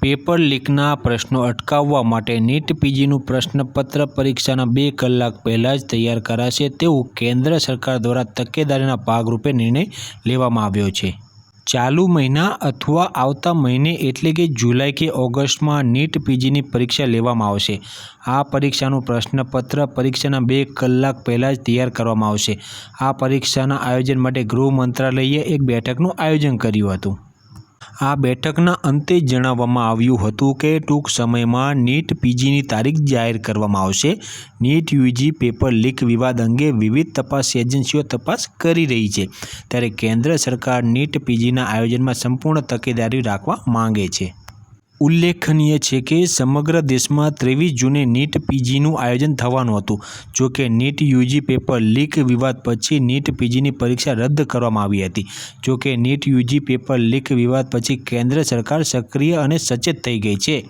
Paper લીકના પ્રશ્નો અટકાવવા માટે નીટ પીજીનું પ્રશ્નપત્ર પરીક્ષાના બે કલાક પહેલાં જ તૈયાર કરાશે તેવું કેન્દ્ર સરકાર દ્વારા તકેદારીના ભાગરૂપે નિર્ણય લેવામાં આવ્યો છે. ચાલુ મહિના અથવા આવતા મહિને એટલે કે જુલાઈ કે ઓગસ્ટમાં નીટ પીજીની પરીક્ષા લેવામાં આવશે. આ પરીક્ષાનું પ્રશ્નપત્ર પરીક્ષાના બે કલાક પહેલાં જ તૈયાર કરવામાં આવશે. આ પરીક્ષાના આયોજન માટે ગૃહ મંત્રાલયે એક બેઠકનું આયોજન કર્યું હતું. આ બેઠકના અંતે જણાવવામાં આવ્યું હતું કે ટૂંક સમયમાં નીટ પીજીની તારીખ જાહેર કરવામાં આવશે. નીટ યુજી પેપર લીક વિવાદ અંગે વિવિધ તપાસ એજન્સીઓ તપાસ કરી રહી છે. ત્યારે કેન્દ્ર સરકાર નીટ પીજીના આયોજનમાં સંપૂર્ણ તકેદારી રાખવા માંગે છે. ઉલ્લેખનીય છે કે સમગ્ર દેશમાં ત્રેવીસ જૂને નીટ પીજીનું આયોજન થવાનું હતું. જો કે નીટ યુજી પેપર લીક વિવાદ પછી નીટ પીજીની પરીક્ષા રદ કરવામાં આવી હતી. જો કે નીટ યુજી પેપર લીક વિવાદ પછી કેન્દ્ર સરકાર સક્રિય અને સચેત થઈ ગઈ છે.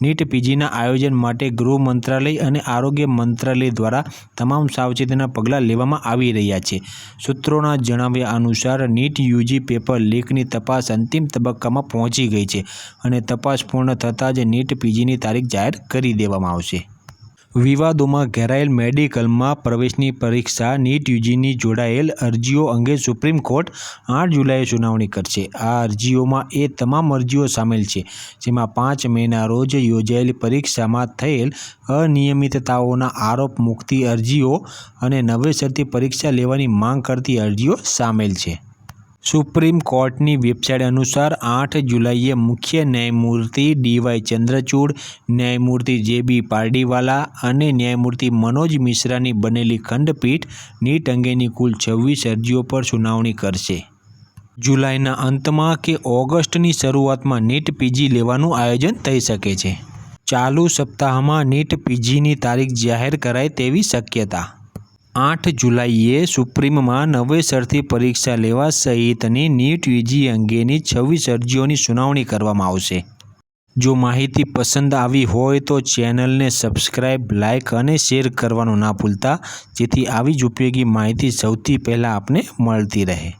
નીટ પીજીના આયોજન માટે ગૃહ મંત્રાલય અને આરોગ્ય મંત્રાલય દ્વારા તમામ સાવચેતીના પગલાં લેવામાં આવી રહ્યા છે. સૂત્રોના જણાવ્યા અનુસાર નીટ યુજી પેપર લીકની તપાસ અંતિમ તબક્કામાં પહોંચી ગઈ છે અને તપાસ પૂર્ણ થતાં જ નીટ પીજીની તારીખ જાહેર કરી દેવામાં આવશે. વિવાદોમાં ઘેરાયેલ મેડિકલમાં પ્રવેશની પરીક્ષા, નીટ યુજીની જોડાયેલ અરજીઓ અંગે સુપ્રીમ કોર્ટ આઠ જુલાઈએ સુનાવણી કરશે. આ અરજીઓમાં એ તમામ અરજીઓ સામેલ છે, જેમાં પાંચ મેના રોજ યોજાયેલી પરીક્ષામાં થયેલ અનિયમિતતાઓના આરોપ, મુક્તિ અરજીઓ અને નવેસરથી પરીક્ષા લેવાની માંગ કરતી અરજીઓ સામેલ છે. સુપ્રીમ કોર્ટની વેબસાઇટ અનુસાર આઠ જુલાઈએ મુખ્ય ન્યાયમૂર્તિ ડીવાય ચંદ્રચૂડ, ન્યાયમૂર્તિ જે બી પારડીવાલા અને ન્યાયમૂર્તિ મનોજ મિશ્રાની બનેલી ખંડપીઠ નીટ અંગેની કુલ છવ્વીસ અરજીઓ પર સુનાવણી કરશે. જુલાઈના અંતમાં કે ઓગસ્ટની શરૂઆતમાં નીટ પીજી લેવાનું આયોજન થઈ શકે છે. ચાલુ સપ્તાહમાં નીટ પીજીની તારીખ જાહેર કરાય તેવી શક્યતા આઠ જુલાઈએ સુપ્રીમમાં નવેસરથી પરીક્ષા લેવા સહિતની નીટ યુજી અંગેની છવ્વીસ અરજીઓની સુનાવણી કરવામાં આવશે. જો માહિતી પસંદ આવી હોય તો ચેનલને સબસ્ક્રાઇબ, લાઇક અને શેર કરવાનું ના ભૂલતા, જેથી આવી જ ઉપયોગી માહિતી સૌથી પહેલાં આપને મળતી રહે.